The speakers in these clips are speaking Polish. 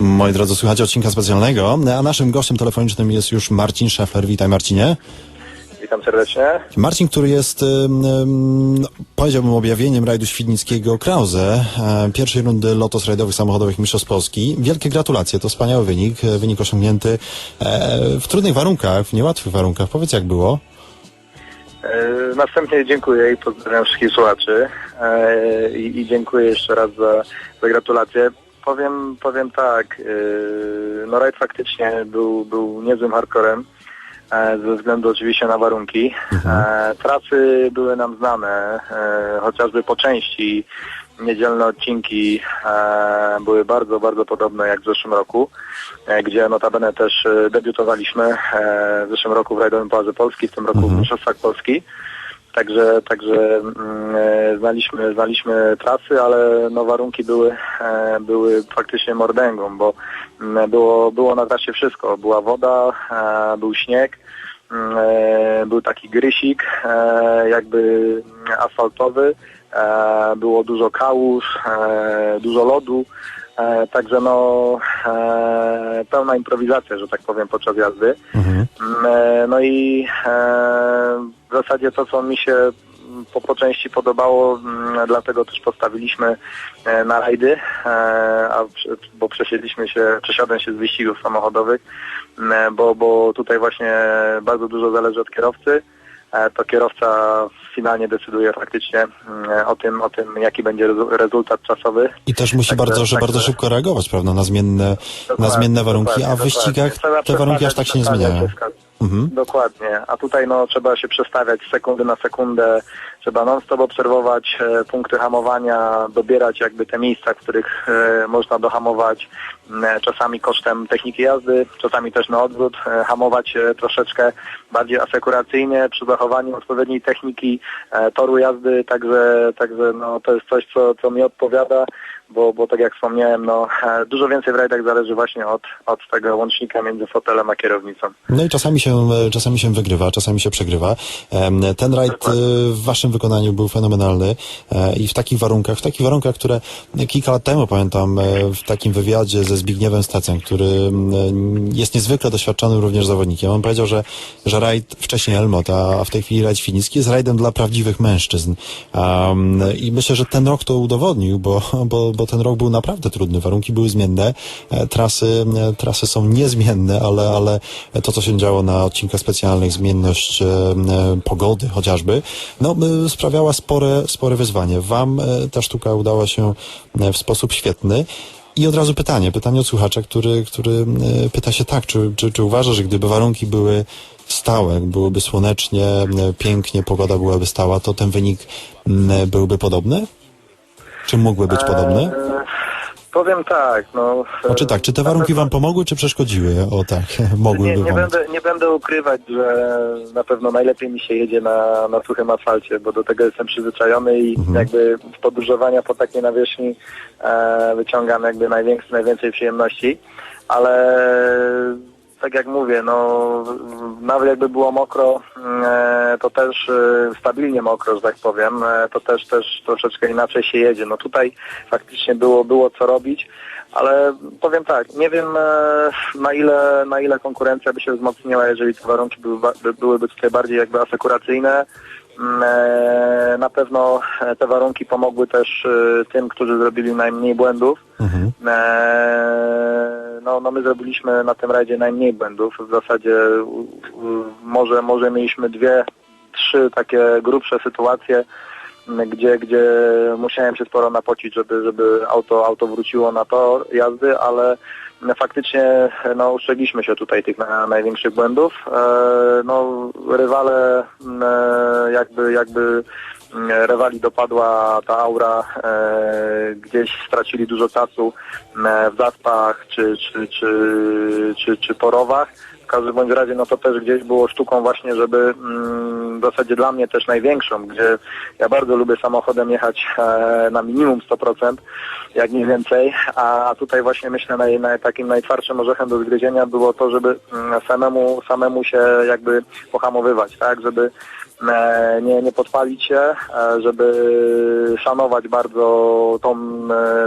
Moi drodzy, słuchacie odcinka specjalnego, a naszym gościem telefonicznym jest już Marcin Szefler. Witaj Marcinie. Witam serdecznie. Marcin, który jest, ym, ym, powiedziałbym, objawieniem rajdu świdnickiego Krause, e, pierwszej rundy lotos rajdowych samochodowych Mistrzostw Polski. Wielkie gratulacje, to wspaniały wynik, e, wynik osiągnięty e, w trudnych warunkach, w niełatwych warunkach. Powiedz, jak było? Następnie dziękuję i pozdrawiam wszystkich słuchaczy i, i dziękuję jeszcze raz za, za gratulacje. Powiem, powiem tak, e, no rajd faktycznie był, był niezłym hardcorem e, ze względu oczywiście na warunki. E, Trasy były nam znane, e, chociażby po części niedzielne odcinki były bardzo, bardzo podobne jak w zeszłym roku, gdzie notabene też debiutowaliśmy w zeszłym roku w Rajdowym Pucharze Polski, w tym roku w Mistrzostwach Polski. Także, także mm, e, znaliśmy, znaliśmy trasy, ale no, warunki były, e, były faktycznie mordęgą, bo mm, było, było na trasie wszystko. Była woda, e, był śnieg, mm, był taki grysik, jakby asfaltowy, było dużo kałuż, dużo lodu. E, także no e, pełna improwizacja, że tak powiem, podczas jazdy. Mhm. Mm, e, No i e, w zasadzie to, co mi się mm, po, po części podobało, mm, dlatego też postawiliśmy e, na rajdy, e, a, bo przesiedliśmy się, przesiadłem się z wyścigów samochodowych, bo, bo tutaj właśnie bardzo dużo zależy od kierowcy. To kierowca finalnie decyduje faktycznie mm, o tym, o tym jaki będzie rezu- rezultat czasowy. I też musi Także- bardzo, że bardzo także- szybko reagować, prawda, na zmienne, na zmienne warunki, a w wyścigach te warunki aż tak się nie zmieniają. Mhm. Dokładnie, a tutaj no, trzeba się przestawiać z sekundy na sekundę, trzeba non-stop obserwować e, punkty hamowania, dobierać jakby te miejsca, w których e, można dohamować, czasami kosztem techniki jazdy, czasami też na odwrót, e, hamować e, troszeczkę bardziej asekuracyjnie przy zachowaniu odpowiedniej techniki e, toru jazdy, także, także no, to jest coś, co, co mi odpowiada, bo, bo tak jak wspomniałem, no, dużo więcej w rajdach zależy właśnie od, od tego łącznika między fotelem a kierownicą. No i czasami się, czasami się wygrywa, czasami się przegrywa. Ten rajd w waszym wykonaniu był fenomenalny i w takich warunkach, w takich warunkach, które kilka lat temu pamiętam w takim wywiadzie ze Zbigniewem Stacem, który m, jest niezwykle doświadczonym również zawodnikiem. On powiedział, że, że rajd wcześniej Elmot, a w tej chwili rajd Finicki jest rajdem dla prawdziwych mężczyzn. Um, I myślę, że ten rok to udowodnił, bo, bo, bo ten rok był naprawdę trudny. Warunki były zmienne, e, trasy, e, trasy są niezmienne, ale, ale to, co się działo na odcinkach specjalnych, zmienność e, pogody chociażby, no, sprawiała spore, spore wyzwanie. Wam ta sztuka udała się w sposób świetny. I od razu pytanie, pytanie od słuchacza, który, który e, pyta się tak, czy, czy, czy uważa, że gdyby warunki były stałe, byłoby słonecznie, e, pięknie, pogoda byłaby stała, to ten wynik byłby podobny? Czy mógłby być podobny? Powiem tak, no... Znaczy tak, czy te warunki wam pomogły, czy przeszkodziły? O tak, mogłyby Nie, nie, wam. będę, nie będę ukrywać, że na pewno najlepiej mi się jedzie na, na suchym asfalcie, bo do tego jestem przyzwyczajony i Mhm. jakby z podróżowania po takiej nawierzchni e, wyciągam jakby największy, najwięcej przyjemności, ale tak jak mówię, no nawet jakby było mokro, e, to też e, stabilnie mokro, że tak powiem, e, to też też troszeczkę inaczej się jedzie. No tutaj faktycznie było, było co robić, ale powiem tak, nie wiem na ile, na ile konkurencja by się wzmocniła, jeżeli te warunki były, by, byłyby tutaj bardziej jakby asekuracyjne. Mm, e, Na pewno e, te warunki pomogły też e, tym, którzy zrobili najmniej błędów. Mhm. No, no my zrobiliśmy na tym rajdzie najmniej błędów. W zasadzie może, może mieliśmy dwie, trzy takie grubsze sytuacje, gdzie, gdzie musiałem się sporo napocić, żeby, żeby auto, auto wróciło na tor jazdy, ale faktycznie no, ustrzegliśmy się tutaj tych na, największych błędów. Eee, No, rywale e, jakby, jakby rywali dopadła ta aura, e, gdzieś stracili dużo czasu w zaspach czy, czy, czy, czy, czy porowach. Każdym bądź razie no to też gdzieś było sztuką właśnie, żeby mm, w zasadzie dla mnie też największą, gdzie ja bardzo lubię samochodem jechać e, na minimum 100%, jak nie więcej, a tutaj właśnie myślę naj, naj, takim najtwardszym orzechem do zgryzienia było to, żeby mm, samemu, samemu się jakby pohamowywać, tak, żeby e, nie, nie podpalić się, e, żeby szanować bardzo tą,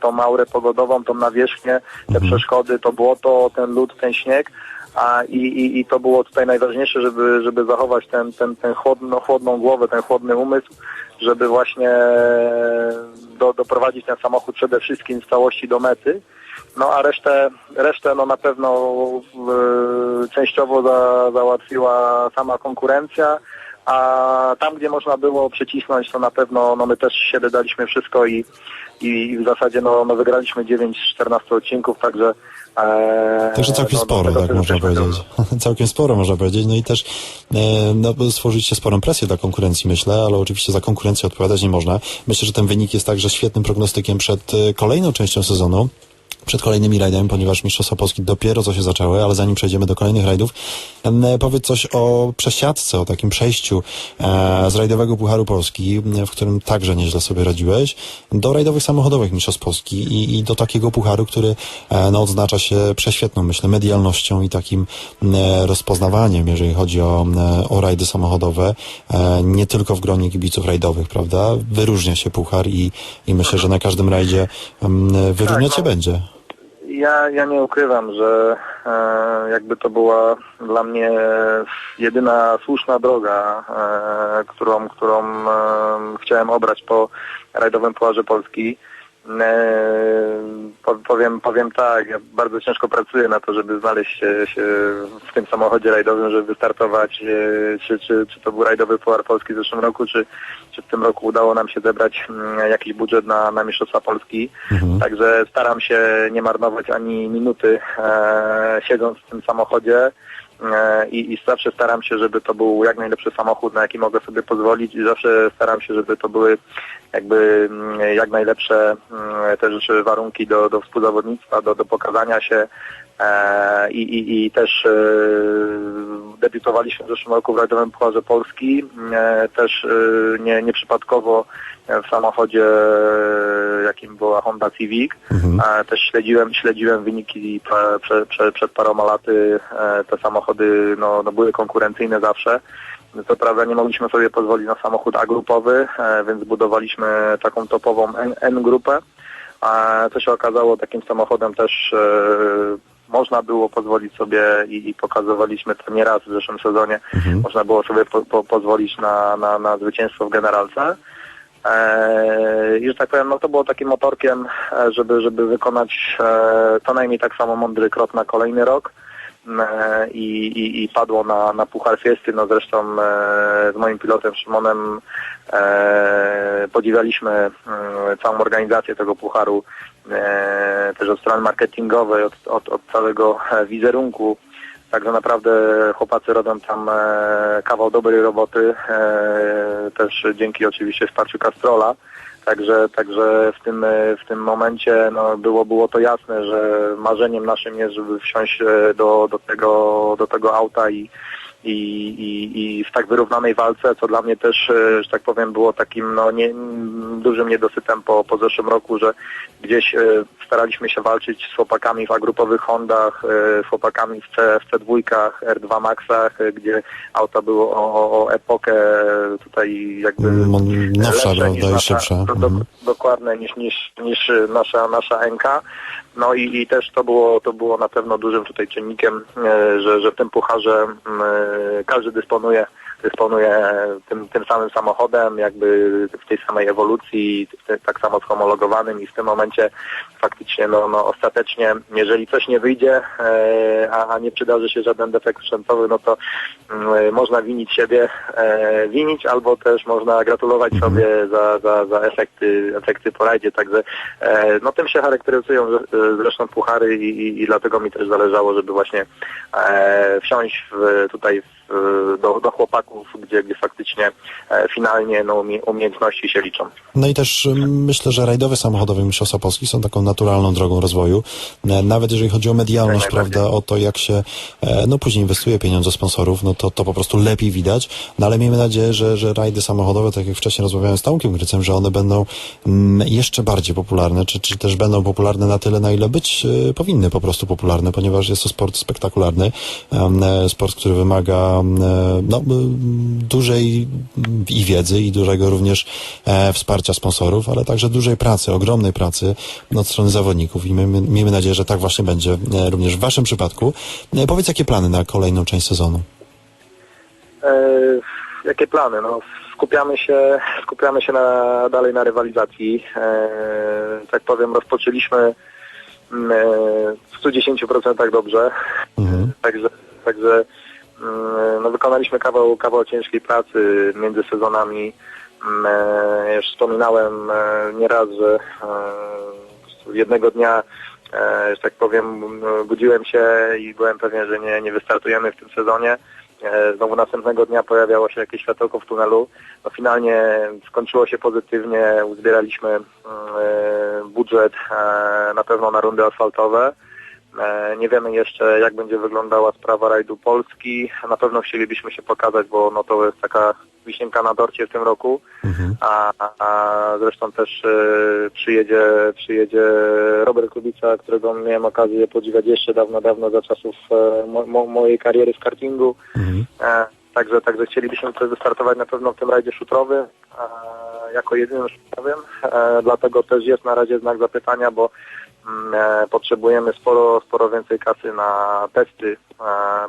tą aurę pogodową, tą nawierzchnię, te przeszkody, to błoto, ten lód, ten śnieg. A i, i, I to było tutaj najważniejsze, żeby, żeby zachować ten, ten, ten chłodno, chłodną głowę, ten chłodny umysł, żeby właśnie do, doprowadzić ten samochód przede wszystkim w całości do mety. No a resztę, resztę no na pewno e, częściowo za, załatwiła sama konkurencja, a tam gdzie można było przycisnąć, to na pewno no my też się daliśmy wszystko i, i w zasadzie no, no wygraliśmy 9 z 14 odcinków, także e, Także całkiem no, sporo, do tego tak można powiedzieć. całkiem sporo można powiedzieć. No i też e, no, stworzyliście sporą presję dla konkurencji, myślę, ale oczywiście za konkurencję odpowiadać nie można. Myślę, że ten wynik jest także świetnym prognostykiem przed e, kolejną częścią sezonu. Przed kolejnymi rajdami, ponieważ Mistrzostwa Polski dopiero co się zaczęły, ale zanim przejdziemy do kolejnych rajdów, em, powiedz coś o przesiadce, o takim przejściu e, z rajdowego Pucharu Polski, w którym także nieźle sobie radziłeś, do rajdowych samochodowych Mistrzostw Polski i, i do takiego pucharu, który e, no, odznacza się prześwietną, myślę, medialnością i takim e, rozpoznawaniem, jeżeli chodzi o, e, o rajdy samochodowe, e, nie tylko w gronie kibiców rajdowych, prawda? Wyróżnia się puchar i, i myślę, że na każdym rajdzie wyróżniać się no. będzie. Ja, ja nie ukrywam, że e, jakby to była dla mnie jedyna słuszna droga, e, którą, którą e, chciałem obrać po rajdowym Pucharze Polski. Po- powiem, powiem tak, ja bardzo ciężko pracuję na to, żeby znaleźć się, się w tym samochodzie rajdowym, żeby wystartować, e, czy, czy, czy to był rajdowy Puchar Polski w zeszłym roku, czy, czy w tym roku udało nam się zebrać mm, jakiś budżet na, na Mistrzostwa Polski. Mhm. Także staram się nie marnować ani minuty e, siedząc w tym samochodzie i, i zawsze staram się, żeby to był jak najlepszy samochód, na jaki mogę sobie pozwolić i zawsze staram się, żeby to były jakby mm, jak najlepsze mm, też warunki do, do współzawodnictwa, do, do pokazania się e, i, i, i też e, debiutowaliśmy w zeszłym roku w Rajdowym Pucharze Polski, e, też e, nie, nieprzypadkowo w samochodzie, e, jakim była Honda Civic. Mhm. E, Też śledziłem, śledziłem wyniki prze, prze, prze, przed paroma laty. E, Te samochody no, no były konkurencyjne zawsze. Co prawda nie mogliśmy sobie pozwolić na samochód A-grupowy, e, więc budowaliśmy taką topową N- N-grupę. A Co się okazało takim samochodem też e, można było pozwolić sobie i, i pokazywaliśmy to nieraz w zeszłym sezonie, Mhm. można było sobie po, po, pozwolić na, na, na zwycięstwo w generalce. Eee, I że tak powiem, no to było takim motorkiem, e, żeby, żeby wykonać e, co najmniej tak samo mądry krok na kolejny rok. E, I, i, i padło na, na Puchar Fiesty, no zresztą e, z moim pilotem Szymonem e, podziwialiśmy całą organizację tego Pucharu, też od strony marketingowej, od, od, od całego wizerunku. Także naprawdę chłopacy robią tam kawał dobrej roboty, też dzięki oczywiście wsparciu Castrola. Także, także w tym, e, w tym momencie no, było, było to jasne, że marzeniem naszym jest, żeby wsiąść e, do, do, tego, do tego auta i, i, i, i w tak wyrównanej walce, co dla mnie też, e, że tak powiem, było takim no, nie, dużym niedosytem po, po zeszłym roku, że gdzieś e, staraliśmy się walczyć z chłopakami w agrupowych Hondach, e, z chłopakami w, C, w C2, R2 Maxach, gdzie auta były o, o, o epokę tutaj jakby Mm, Nowsza, lepsze prawda, i szybsza. do, do, Mhm. Dokładne niż, niż, niż nasza, nasza NK. No i, i też to było, to było na pewno dużym tutaj czynnikiem, e, że, że w tym pucharze m, e, każdy dysponuje dysponuje tym, tym samym samochodem, jakby w tej samej ewolucji, tak samo zhomologowanym i w tym momencie faktycznie no, no ostatecznie, jeżeli coś nie wyjdzie, e, a, a nie przydarzy się żaden defekt sprzętowy, no to mm, można winić siebie, e, winić albo też można gratulować sobie za, za, za efekty, efekty po rajdzie, także e, no tym się charakteryzują zresztą puchary i, i, i dlatego mi też zależało, żeby właśnie wsiąść w, tutaj w do, do chłopaków, gdzie, gdzie faktycznie e, finalnie no, umie- umiejętności się liczą. No i też mm, myślę, że rajdowe samochodowe Mistrzostwa Polski są taką naturalną drogą rozwoju. E, Nawet jeżeli chodzi o medialność, Jak najbardziej. prawda, o to jak się e, no później inwestuje pieniądze sponsorów, no to, to po prostu lepiej widać. No ale miejmy nadzieję, że, że rajdy samochodowe, tak jak wcześniej rozmawiałem z Tomkiem Grycem, że one będą mm, jeszcze bardziej popularne, czy, czy też będą popularne na tyle, na ile być e, powinny po prostu popularne, ponieważ jest to sport spektakularny, sport, który wymaga no, m, dużej i wiedzy i dużego również e, wsparcia sponsorów, ale także dużej pracy, ogromnej pracy od strony zawodników i miejmy, miejmy nadzieję, że tak właśnie będzie e, również w Waszym przypadku. E, Powiedz, jakie plany na kolejną część sezonu? E, jakie plany? No, skupiamy się, skupiamy się na, dalej na rywalizacji. E, tak powiem, rozpoczęliśmy mm, e, w 110% dobrze. Mhm. Także, także no, wykonaliśmy kawał, kawał ciężkiej pracy między sezonami. Mm, e, Już wspominałem e, nieraz, że e, jednego dnia, że tak powiem, budziłem się i byłem pewien, że nie, nie wystartujemy w tym sezonie. Znowu następnego dnia pojawiało się jakieś światełko w tunelu. No finalnie skończyło się pozytywnie, uzbieraliśmy mm, budżet na pewno na rundy asfaltowe. E, Nie wiemy jeszcze, jak będzie wyglądała sprawa rajdu Polski. Na pewno chcielibyśmy się pokazać, bo no to jest taka wisienka na dorcie w tym roku. Mhm. A, a zresztą też e, przyjedzie, przyjedzie Robert Kubica, którego miałem okazję podziwiać jeszcze dawno, dawno za czasów e, mo, mo, mojej kariery w kartingu. Mhm. E, także, także chcielibyśmy też wystartować na pewno w tym rajdzie szutrowym e, jako jedynym szutrowym. E, dlatego też jest na razie znak zapytania, bo potrzebujemy sporo, sporo więcej kasy na testy e,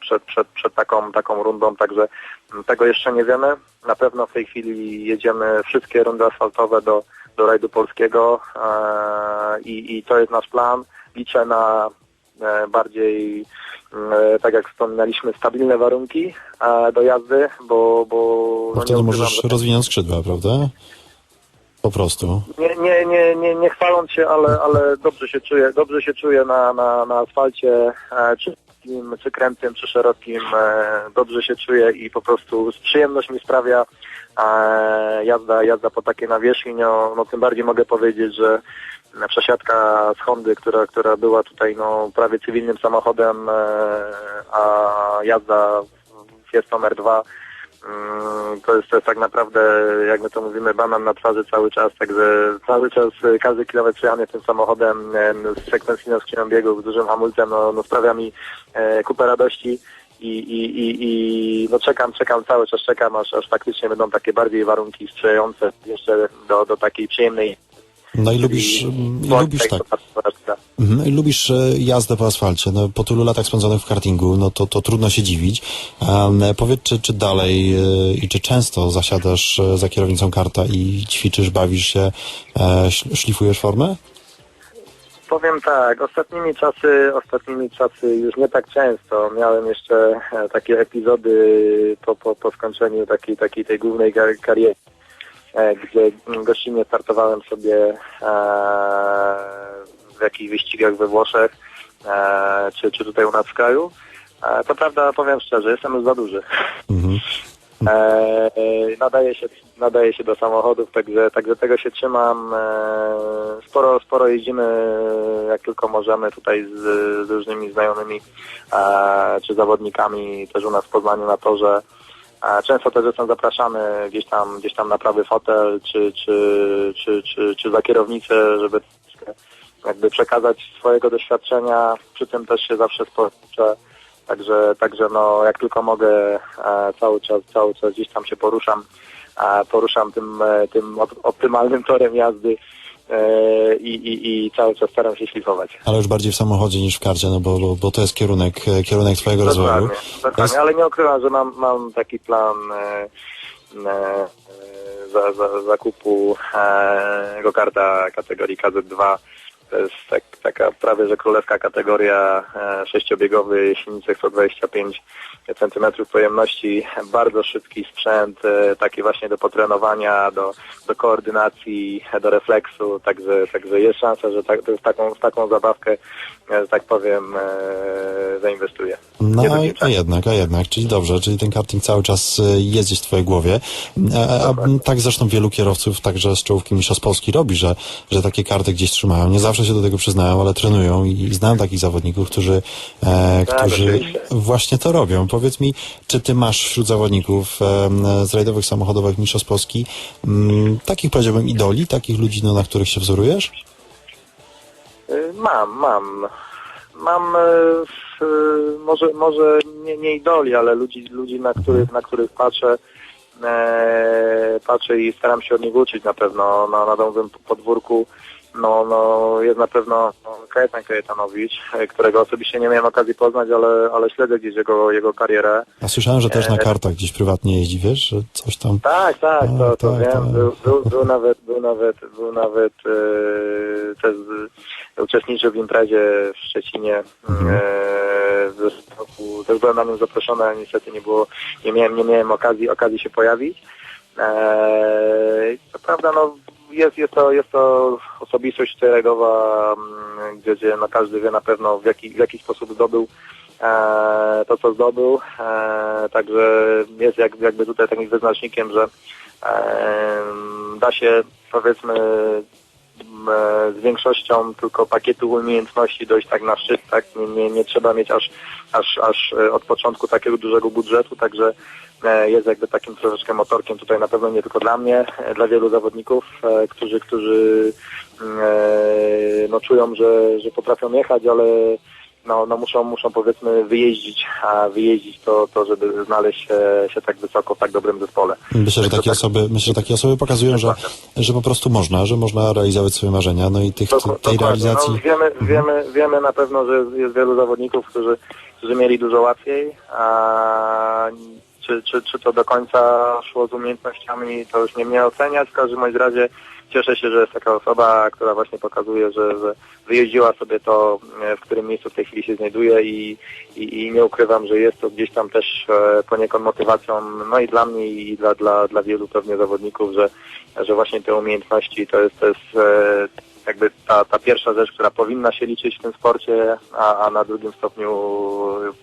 przed, przed, przed taką, taką rundą, także mm, tego jeszcze nie wiemy. Na pewno w tej chwili jedziemy wszystkie rundy asfaltowe do, do rajdu polskiego e, i, i to jest nasz plan. Liczę na e, bardziej, e, tak jak wspominaliśmy, stabilne warunki e, do jazdy, bo, bo Bo no wtedy możesz rozwinąć skrzydła, prawda? Po prostu. nie, nie, nie, nie, nie chwaląc się, ale, ale dobrze się czuję, dobrze się czuję na, na, na asfalcie, e, czy czy krętym, czy szerokim, e, dobrze się czuję i po prostu przyjemność mi sprawia e, jazda, jazda po takiej nawierzchni, no, no tym bardziej mogę powiedzieć, że przesiadka z Hondy, która, która była tutaj no, prawie cywilnym samochodem, a jazda Fiesta R2 Mm, To jest, to jest tak naprawdę, jak my to mówimy, banan na twarzy cały czas, także cały czas e, każdy kilometr przejechany tym samochodem z sekwencyjną skrzynią biegów, z dużym hamulcem, no, no sprawia mi e, kupę radości i, i, i, i no czekam, czekam, cały czas czekam, aż, aż faktycznie będą takie bardziej warunki sprzyjające jeszcze do, do takiej przyjemnej No i lubisz, i lubisz tak. Mhm. I Lubisz e, jazdę po asfalcie. No, po tylu latach spędzonych w kartingu, no to, to trudno się dziwić. Um, powiedz, czy, czy dalej e, i czy często zasiadasz za kierownicą karta i ćwiczysz, bawisz się, e, sz- szlifujesz formę? Powiem tak, ostatnimi czasy, ostatnimi czasy już nie tak często. Miałem jeszcze takie epizody po, po, po skończeniu takiej, takiej tej głównej kar- kariery, gdzie gościnnie startowałem sobie e, w jakichś wyścigach we Włoszech, e, czy, czy tutaj u nas w kraju. E, to prawda, powiem szczerze, jestem już za duży. Mhm. E, nadaje, się, nadaje się do samochodów, także, także tego się trzymam. E, sporo, sporo jeździmy, jak tylko możemy, tutaj z, z różnymi znajomymi e, czy zawodnikami też u nas w Poznaniu na torze. E, często też jestem zapraszany gdzieś tam, gdzieś tam na prawy fotel, czy, czy, czy, czy, czy za kierownicę, żeby jakby przekazać swojego doświadczenia, przy tym też się zawsze sporo uczę. Także, także no, jak tylko mogę, e, cały czas, cały czas gdzieś tam się poruszam, poruszam tym, e, tym op- optymalnym torem jazdy e, i, i, i cały czas staram się szlifować. Ale już bardziej w samochodzie niż w karcie, no bo, bo, to jest kierunek, kierunek twojego rozwoju. Dokładnie, jest, dokładnie, ale nie ukrywam, że mam, mam taki plan e, e, za, za, zakupu e, go karta kategorii KZ2 To jest tak, taka prawie że królewska kategoria e, sześciobiegowy silniczek 125 cm pojemności, bardzo szybki sprzęt, e, taki właśnie do potrenowania, do, do koordynacji, do refleksu, także, także jest szansa, że tak, to jest taką, w taką zabawkę, e, że tak powiem, e, zainwestuję. No, a, a jednak, a jednak, czyli dobrze, czyli ten karting cały czas jest gdzieś w twojej głowie. A, a, a tak zresztą wielu kierowców, także z czołówki Mistrzostw Polski robi, że, że takie karty gdzieś trzymają. Nie zawsze się do tego przyznają, ale trenują i, znam takich zawodników, którzy, e, Tak, którzy oczywiście. właśnie to robią. Powiedz mi, czy ty masz wśród zawodników e, z rajdowych samochodowych Mistrzostw Polski m, takich, powiedziałbym, idoli, takich ludzi, no, na których się wzorujesz? Y, Mam, mam. Mam e, w, e, może, może nie, nie idoli, ale ludzi, ludzi na, których, na których patrzę, e, patrzę i staram się od nich uczyć na pewno na, na domowym podwórku. No, no, jest na pewno no, Kajetan Kajetanowicz, e, którego osobiście nie miałem okazji poznać, ale, ale śledzę gdzieś jego, jego karierę. A słyszałem, że też na E, kartach gdzieś prywatnie jeździ, wiesz, że coś tam... Tak, tak, A, to, to tak, wiem. tak. Był, był, był nawet, był nawet, był nawet e, też uczestniczył w imprezie w Szczecinie. Mhm. E, w roku też byłem na nim zaproszony, ale niestety nie było, nie miałem, nie miałem okazji, okazji się pojawić. E, co prawda, no, jest, jest, to, jest to osobistość szeregowa, mm, gdzie, gdzie każdy wie na pewno w jaki, w jaki sposób zdobył e, to, co zdobył. E, także jest jak, jakby tutaj takim wyznacznikiem, że e, da się powiedzmy z większością tylko pakietu umiejętności dojść tak na szczyt, tak? Nie, nie, nie trzeba mieć aż, aż, aż e, od początku takiego dużego budżetu, także e, jest jakby takim troszeczkę motorkiem tutaj na pewno nie tylko dla mnie, e, dla wielu zawodników, e, którzy, którzy mm, e, no, czują, że, że potrafią jechać, ale no, no muszą, muszą powiedzmy wyjeździć, a wyjeździć to, to żeby znaleźć się, się tak wysoko w tak dobrym zespole. Myślę, że takie tak- osoby, myślę, że takie osoby pokazują, że, że po prostu można, że można realizować swoje marzenia, no i tych, Dok- tej realizacji. No, wiemy, wiemy, wiemy na pewno, że jest, wielu zawodników, którzy, którzy mieli dużo łatwiej, a czy, czy, czy to do końca szło z umiejętnościami, to już nie mnie oceniać. W każdym razie cieszę się, że jest taka osoba, która właśnie pokazuje, że, że wyjeździła sobie to, e, w którym miejscu w tej chwili się znajduje i, i, i nie ukrywam, że jest to gdzieś tam też e, poniekąd motywacją, no i dla mnie i dla, dla, dla wielu pewnie zawodników, że, że właśnie te umiejętności to jest, to jest e, jakby ta, ta pierwsza rzecz, która powinna się liczyć w tym sporcie, a, a na drugim stopniu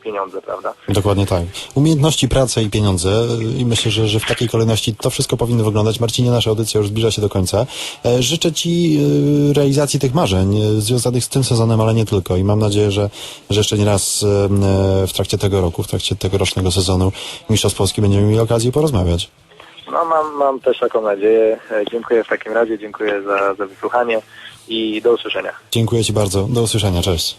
pieniądze, prawda? Dokładnie tak. Umiejętności, praca i pieniądze i myślę, że, że w takiej kolejności to wszystko powinno wyglądać. Marcinie, nasza audycja już zbliża się do końca. E, Życzę Ci e, realizacji tych marzeń e, związanych z tym sezonem, ale nie tylko i mam nadzieję, że, że jeszcze nie raz w trakcie tego roku, w trakcie tegorocznego sezonu Mistrzostw Polski będziemy mieli okazję porozmawiać. No mam, mam też taką nadzieję. Dziękuję w takim razie, dziękuję za, za wysłuchanie i do usłyszenia. Dziękuję Ci bardzo. Do usłyszenia. Cześć.